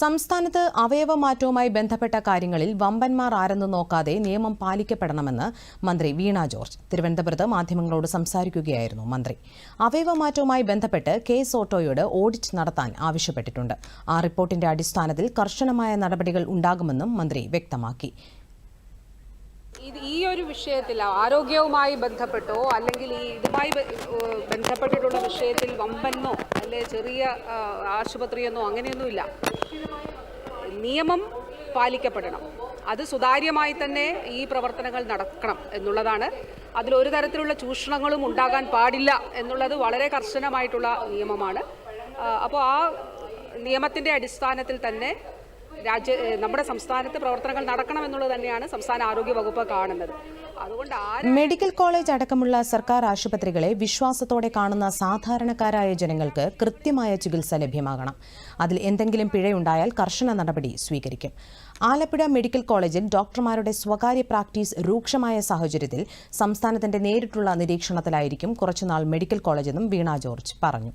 സംസ്ഥാനത്ത് അവയവമാറ്റവുമായി ബന്ധപ്പെട്ട കാര്യങ്ങളിൽ വമ്പന്മാർ ആരെന്ന് നോക്കാതെ നിയമം പാലിക്കപ്പെടണമെന്ന് മന്ത്രി വീണ ജോർജ്. തിരുവനന്തപുരത്ത് മാധ്യമങ്ങളോട് സംസാരിക്കുകയായിരുന്നു മന്ത്രി. അവയവമാറ്റവുമായി ബന്ധപ്പെട്ട് കേസ് ഓട്ടോയോട് ഓഡിറ്റ് നടത്താൻ ആവശ്യപ്പെട്ടിട്ടുണ്ട്. ആ റിപ്പോർട്ടിന്റെ അടിസ്ഥാനത്തിൽ കർശനമായ നടപടികൾ ഉണ്ടാകുമെന്നും മന്ത്രി വ്യക്തമാക്കി. വിഷയത്തിൽ ആരോഗ്യവുമായി ബന്ധപ്പെട്ടോ അല്ലെങ്കിൽ ഈ ഇതുമായി ബന്ധപ്പെട്ടിട്ടുള്ള വിഷയത്തിൽ വമ്പന്നോ അല്ലെ ചെറിയ ആശുപത്രിയെന്നോ അങ്ങനെയൊന്നുമില്ല. നിയമം പാലിക്കപ്പെടണം. അത് സുതാര്യമായി തന്നെ ഈ പ്രവർത്തനങ്ങൾ നടക്കണം എന്നുള്ളതാണ്. അതിൽ ഒരു തരത്തിലുള്ള ചൂഷണങ്ങളും ഉണ്ടാകാൻ പാടില്ല എന്നുള്ളത് വളരെ കർശനമായിട്ടുള്ള നിയമമാണ്. അപ്പോൾ ആ നിയമത്തിന്റെ അടിസ്ഥാനത്തിൽ തന്നെ രാജ്യ നമ്മുടെ സംസ്ഥാനത്ത് പ്രവർത്തനങ്ങൾ നടക്കണമെന്നുള്ളത് തന്നെയാണ് സംസ്ഥാന ആരോഗ്യ വകുപ്പ് കാണുന്നത്. അതുകൊണ്ട് മെഡിക്കൽ കോളേജ് അടക്കമുള്ള സർക്കാർ ആശുപത്രികളെ വിശ്വാസത്തോടെ കാണുന്ന സാധാരണക്കാരായ ജനങ്ങൾക്ക് കൃത്യമായ ചികിത്സ ലഭ്യമാകണം. അതിൽ എന്തെങ്കിലും പിഴയുണ്ടായാൽ കർശന നടപടി സ്വീകരിക്കും. ആലപ്പുഴ മെഡിക്കൽ കോളേജിൽ ഡോക്ടർമാരുടെ സ്വകാര്യ പ്രാക്ടീസ് രൂക്ഷമായ സാഹചര്യത്തിൽ സംസ്ഥാനത്തിന്റെ നേരിട്ടുള്ള നിരീക്ഷണത്തിലായിരിക്കും കുറച്ചുനാൾ മെഡിക്കൽ കോളേജെന്നും വീണ ജോർജ് പറഞ്ഞു.